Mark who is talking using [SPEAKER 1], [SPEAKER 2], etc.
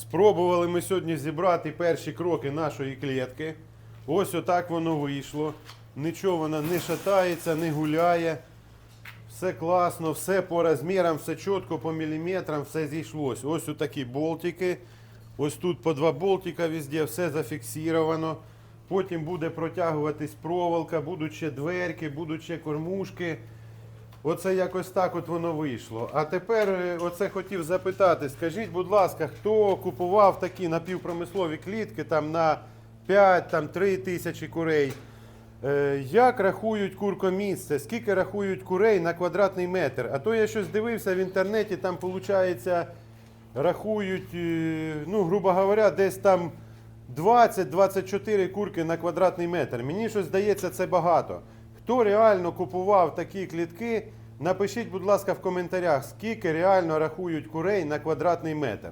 [SPEAKER 1] Спробували ми сьогодні зібрати перші кроки нашої клітки. Ось отак воно вийшло. Нічого вона не шатається, не гуляє. Все класно, все по розмірам, все чітко, по міліметрам, все зійшлось. Ось такі болтики. Ось тут по два болтика везде, все зафіксировано. Потім буде протягуватись проволока, будуть ще дверки, будуть ще кормушки. Оце якось так от воно вийшло. А тепер е, оце хотів запитати. Скажіть, будь ласка, хто купував такі напівпромислові клітки там на 5 там, 3 тисячі курей? Е, Як рахують куркомісце? Скільки рахують курей на квадратний метр? А то я щось дивився в інтернеті, там виходить, рахують, е, ну, грубо говоря, десь там 20-24 курки на квадратний метр. Мені щось здається, це багато. Хто реально купував такі клітки, напишіть, будь ласка, в коментарях, скільки реально рахують курей на квадратний метр.